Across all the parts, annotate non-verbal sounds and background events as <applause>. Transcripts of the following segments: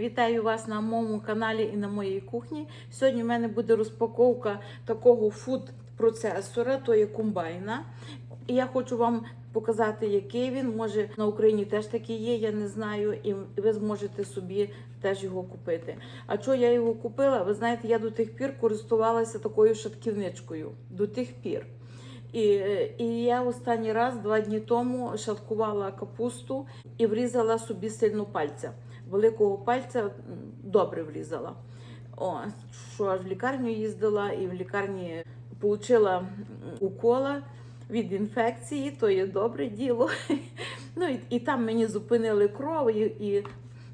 Вітаю вас на моєму каналі і на моїй кухні. Сьогодні в мене буде розпаковка такого фуд-процесора, то є комбайна. І я хочу вам показати, який він. Може на Україні теж такий є, я не знаю, і ви зможете собі теж його купити. А чого я його купила? Ви знаєте, я до тих пір користувалася такою шатківничкою. До тих пір. І, і я останній раз два дні тому шаткувала капусту і врізала собі сильно пальця. Великого пальця добре врізала. О, що аж в лікарню їздила і в лікарні отримала укола від інфекції, то є добре діло. <laughs> Ну і, і там мені зупинили кров і, і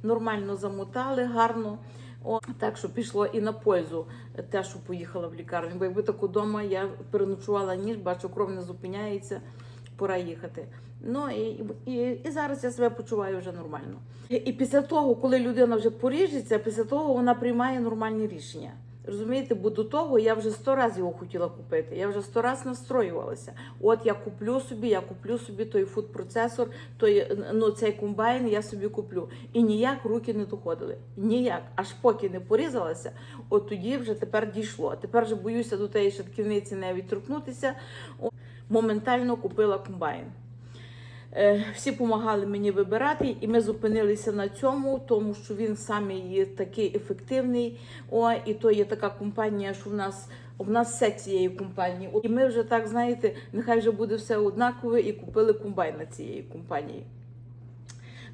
нормально замотали гарно. О, так що пішло і на пользу те, що поїхала в лікарню. Бо якби так удома я переночувала ніч, бачу, кров не зупиняється, пора їхати. Ну і, і, і зараз я себе почуваю вже нормально. І, і після того, коли людина вже поріжеться, після того вона приймає нормальні рішення. Розумієте, бо до того я вже сто разів його хотіла купити. Я вже сто разів настроювалася. От я куплю собі, я куплю собі той фуд-процесор, той ну цей комбайн я собі куплю. І ніяк руки не доходили. Ніяк. Аж поки не порізалася, от тоді вже тепер дійшло. Тепер вже боюся до тієї шатківниці не відторкнутися. Моментально купила комбайн. Е, Всі допомагали мені вибирати, і ми зупинилися на цьому, тому що він саме є такий ефективний. О, і то є така компанія, що в нас в нас все цієї компанії. І ми вже так знаєте, нехай вже буде все однакове, і купили комбайн на цієї компанії.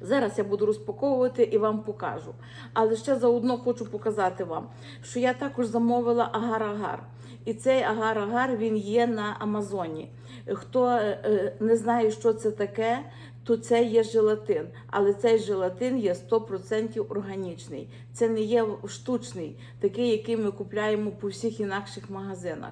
Зараз я буду розпаковувати і вам покажу. Але ще заодно хочу показати вам, що я також замовила агар-агар. І цей агар-агар він є на Амазоні. Хто е, е, не знає, що це таке, то це є желатин. Але цей желатин є 100% органічний. Це не є штучний, такий, який ми купляємо по всіх інакших магазинах.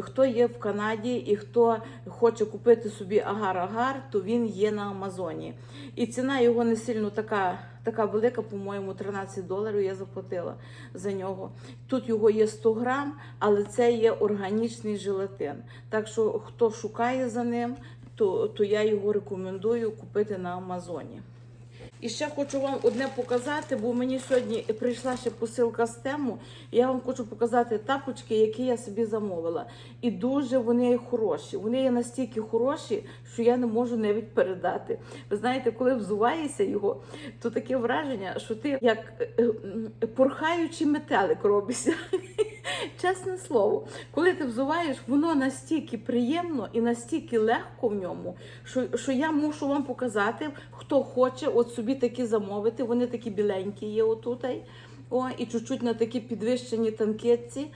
Хто є в Канаді і хто хоче купити собі агар-агар, то він є на Амазоні. І ціна його не сильно така, така велика, по-моєму, 13 доларів я заплатила за нього. Тут його є 100 грам, але це є органічний желатин. Так що хто шукає за ним, то, то я його рекомендую купити на Амазоні. І ще хочу вам одне показати, бо мені сьогодні прийшла ще посилка з тему. Я вам хочу показати тапочки, які я собі замовила. І дуже вони хороші. Вони є настільки хороші, що я не можу навіть передати. Ви знаєте, коли взуваєшся його, то таке враження, що ти як е, е, порхаючий метелик робишся. <laughs> Чесне слово, коли ти взуваєш, воно настільки приємно і настільки легко в ньому, що, що я мушу вам показати, хто хоче от собі такі замовити. Вони такі біленькі є отутай. О, і чуть-чуть на такі підвищені танкетці.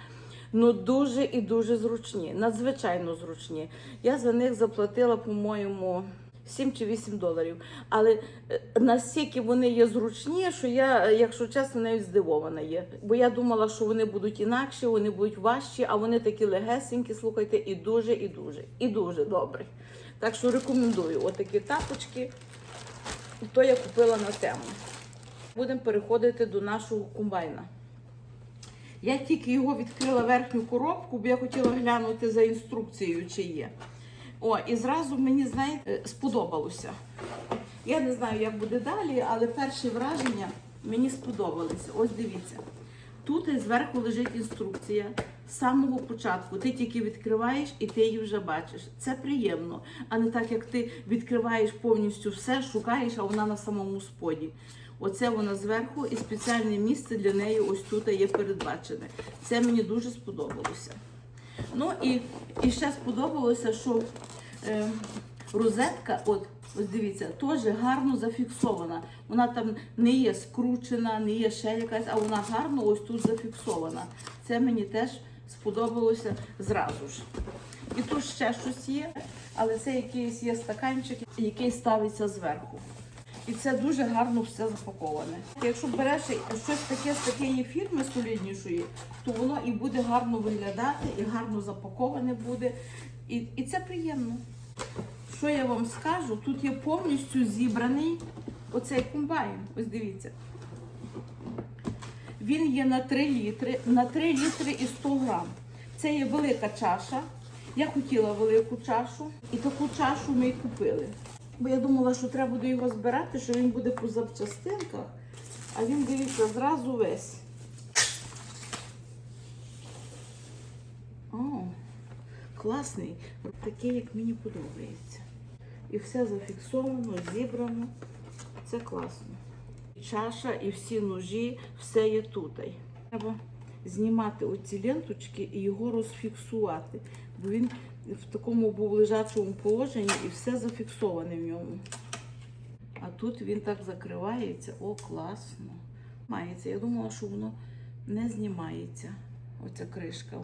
Ну дуже і дуже зручні, надзвичайно зручні. Я за них заплатила, по-моєму, 7 чи 8 доларів. Але е, настільки вони є зручні, що я, якщо чесно, навіть здивована є. Бо я думала, що вони будуть інакші, вони будуть важчі, а вони такі легесенькі, слухайте, і дуже, і дуже, і дуже добрі. Так що рекомендую отакі тапочки. То я купила на тему. Будемо переходити до нашого комбайна. Я тільки його відкрила верхню коробку, бо я хотіла глянути за інструкцією, чи є. О, і зразу мені, знаєте, сподобалося. Я не знаю, як буде далі, але перші враження мені сподобалися. Ось дивіться. Тут зверху лежить інструкція з самого початку. Ти тільки відкриваєш і ти її вже бачиш. Це приємно, а не так, як ти відкриваєш повністю все, шукаєш, а вона на самому споді. Оце вона зверху, і спеціальне місце для неї ось тут є передбачене. Це мені дуже сподобалося. Ну і, і ще сподобалося, що е, розетка, от, ось дивіться, теж гарно зафіксована. Вона там не є скручена, не є ще якась, а вона гарно ось тут зафіксована. Це мені теж сподобалося зразу ж. І тут ще щось є, але це якийсь є стаканчик, який ставиться зверху. І це дуже гарно все запаковане. Якщо береш щось таке з такої фірми соліднішої, то воно і буде гарно виглядати, і гарно запаковане буде. І, і це приємно. Що я вам скажу? Тут є повністю зібраний оцей комбайн. Ось дивіться. Він є на 3 літри, на 3 літри і 100 грам. Це є велика чаша. Я хотіла велику чашу, і таку чашу ми купили. Бо я думала, що треба буде його збирати, що він буде по запчастинках. А він, дивіться, зразу весь. О, класний. Такий, як мені подобається. І все зафіксовано, зібрано. Це класно. І Чаша і всі ножі, все є тут. Треба знімати оці ленточки і його розфіксувати. Бо він в такому був лежачому положенні і все зафіксоване в ньому. А тут він так закривається. О, класно. Мається. Я думала, що воно не знімається. Оця кришка.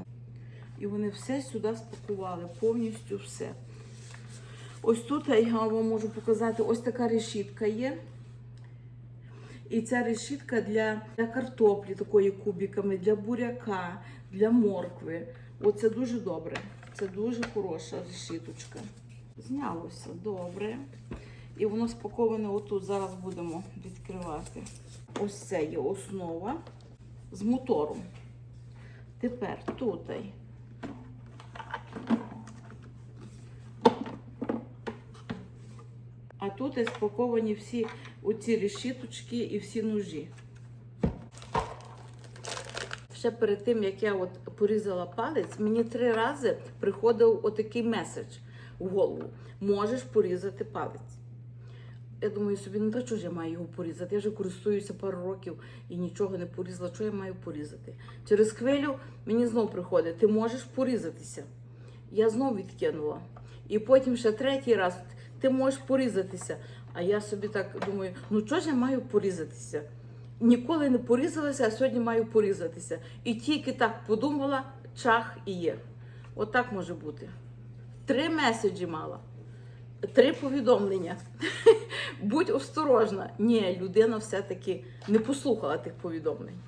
І вони все сюди спакували, повністю все. Ось тут я вам можу показати, ось така решітка є. І ця решітка для, для картоплі, такої кубиками, для буряка, для моркви. Оце дуже добре. Це дуже хороша решіточка. Знялося добре. І воно спаковане отут. Зараз будемо відкривати. Ось це є основа з мотором. Тепер тут. А тут спаковані всі оці решіточки і всі ножі. Ще перед тим, як я от порізала палець, мені три рази приходив отакий меседж в голову. Можеш порізати палець. Я думаю собі, ну та чого ж я маю його порізати? Я вже користуюся пару років і нічого не порізала. Що я маю порізати? Через хвилю мені знов приходить, ти можеш порізатися. Я знов відкинула. І потім ще третій раз ти можеш порізатися. А я собі так думаю, ну чого ж я маю порізатися? Ніколи не порізалася, а сьогодні маю порізатися. І тільки так подумала, чах і є. Отак може бути. Три меседжі мала, три повідомлення. <laughs> Будь осторожна. Ні, людина все-таки не послухала тих повідомлень.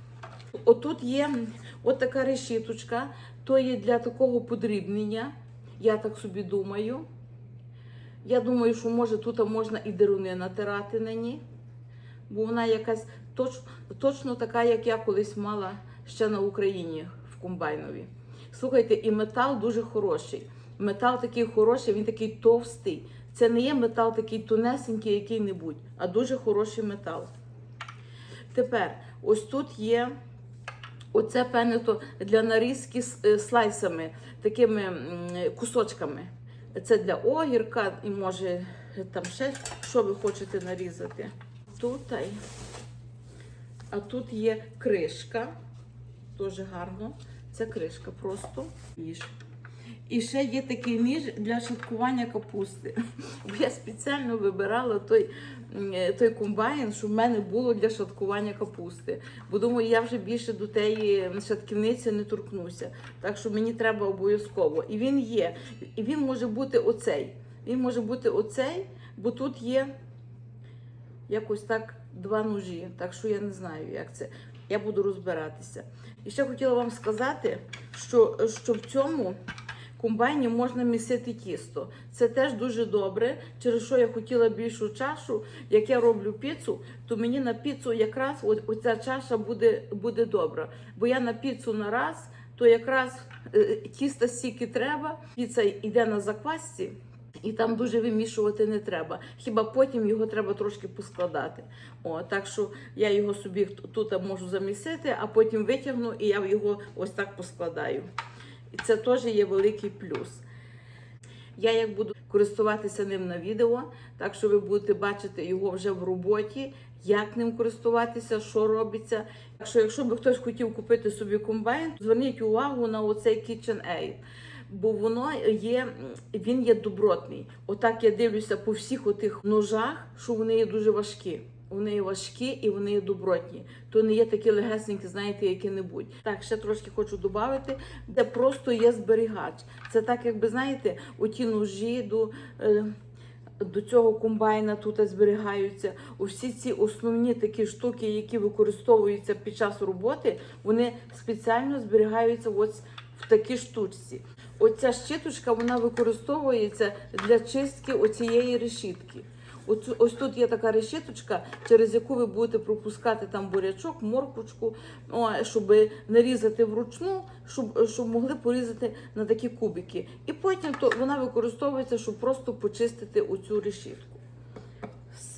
Отут є от така решіточка, то є для такого подрібнення. Я так собі думаю. Я думаю, що може тут можна і деруни натирати на ній, бо вона якась точ, точно така, як я колись мала ще на Україні в комбайнові. Слухайте, і метал дуже хороший. Метал такий хороший, він такий товстий. Це не є метал такий тонесенький, який-небудь, а дуже хороший метал. Тепер, ось тут є оце пенето для нарізки е, слайсами, такими кусочками. Це для огірка і може там ще що ви хочете нарізати. Тут, а тут є кришка. Дуже гарно. Це кришка просто ніж. І ще є такий ніж для шаткування капусти. <laughs> Бо я спеціально вибирала той, той комбайн, щоб в мене було для шаткування капусти. Бо думаю, я вже більше до тієї шатківниці не торкнуся. Так що мені треба обов'язково. І він є. І він може бути оцей. Він може бути оцей, бо тут є якось так два ножі. Так що я не знаю, як це. Я буду розбиратися. І ще хотіла вам сказати, що, що в цьому комбайні можна місити тісто. Це теж дуже добре. Через що я хотіла більшу чашу. Як я роблю піцу, то мені на піцу якраз оця чаша буде, буде добра. Бо я на піцу на раз, то якраз е, тіста стільки треба, піца йде на заквасці. І там дуже вимішувати не треба. Хіба потім його треба трошки поскладати. О, так що я його собі тут можу замісити, а потім витягну і я його ось так поскладаю. І це теж є великий плюс. Я як буду користуватися ним на відео, так що ви будете бачити його вже в роботі, як ним користуватися, що робиться. Так що, якщо би хтось хотів купити собі комбайн, зверніть увагу на оцей KitchenAid. Бо воно є, він є добротний. Отак я дивлюся по всіх отих ножах, що вони є дуже важкі. Вони є важкі і вони є добротні. То не є такі легесенькі, знаєте, які-небудь. Так, ще трошки хочу додати, де просто є зберігач. Це так, якби знаєте, оті ножі до. Е, до цього комбайна тут зберігаються усі ці основні такі штуки, які використовуються під час роботи, вони спеціально зберігаються ось в такій штучці. Оця щіточка вона використовується для чистки оцієї решітки. Ось, ось тут є така решіточка, через яку ви будете пропускати там бурячок, морквочку, о, щоб нарізати вручну, щоб, щоб могли порізати на такі кубики. І потім то вона використовується, щоб просто почистити оцю решітку.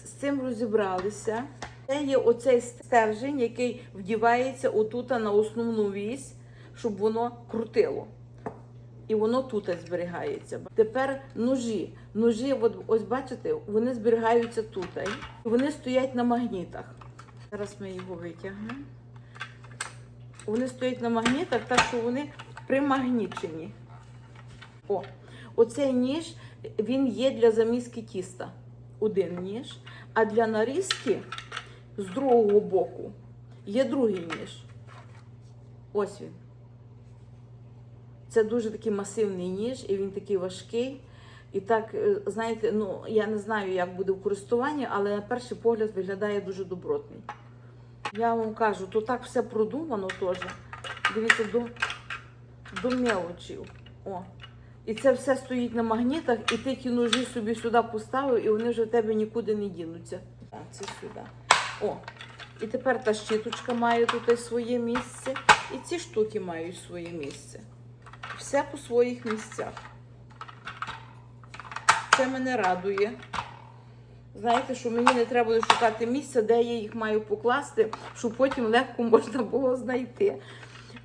З цим розібралися. Це є оцей стержень, який вдівається отут на основну вісь, щоб воно крутило. І воно тут зберігається. Тепер ножі. Ножі, от, ось бачите, вони зберігаються тут. Вони стоять на магнітах. Зараз ми його витягнемо. Вони стоять на магнітах, так що вони примагнічені. О, оцей ніж він є для заміски тіста. Один ніж. А для нарізки з другого боку є другий ніж. Ось він. Це дуже такий масивний ніж, і він такий важкий. І так, е, знаєте, ну я не знаю, як буде в користуванні, але на перший погляд виглядає дуже добротний. Я вам кажу, то так все продумано теж. Дивіться, до, до мелочів. О. І це все стоїть на магнітах, і ти ті ножі собі сюди поставив, і вони вже в тебе нікуди не дінуться. Так, це сюди. О. І тепер та щіточка має тут своє місце, і ці штуки мають своє місце. Все по своїх місцях. Це мене радує. Знаєте, що мені не треба буде шукати місця, де я їх маю покласти, щоб потім легко можна було знайти.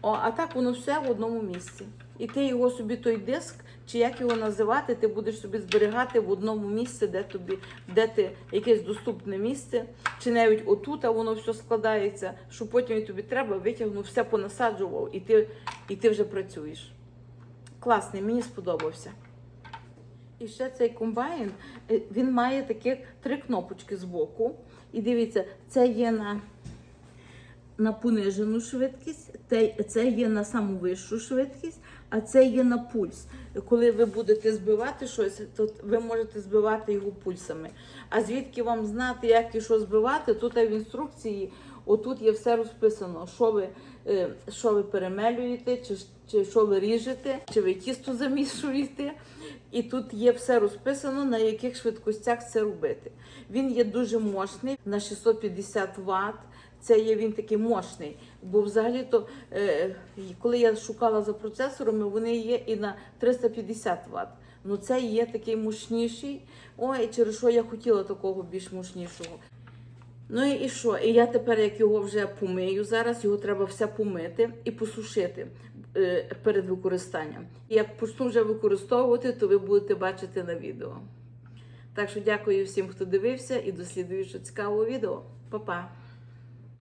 О, а так воно все в одному місці. І ти його собі, той диск, чи як його називати, ти будеш собі зберігати в одному місці, де тобі, де ти якесь доступне місце, чи навіть отут, а воно все складається, що потім тобі треба, витягнув, все понасаджував, і ти, і ти вже працюєш. Класний, мені сподобався. І ще цей комбайн, е, він має такі три кнопочки з боку. І дивіться, це є на, на понижену швидкість, це є на саму вищу швидкість, а це є на пульс. Коли ви будете збивати щось, то ви можете збивати його пульсами. А звідки вам знати, як і що збивати, тут в інструкції, отут є все розписано, що ви, е, що ви перемелюєте, чи, чи що ви ріжете, чи ви тісто замішуєте. І тут є все розписано, на яких швидкостях це робити. Він є дуже мощний на 650 Вт. Це є він такий мощний. Бо взагалі-то, е, коли я шукала за процесорами, вони є і на 350 Вт. Ну це є такий мощніший. Ой, через що я хотіла такого більш мощнішого. Ну і що? І я тепер, як його вже помию, зараз його треба все помити і посушити е, перед використанням. І як почну вже використовувати, то ви будете бачити на відео. Так що дякую всім, хто дивився, і до слідуючого цікавого відео. Па-па!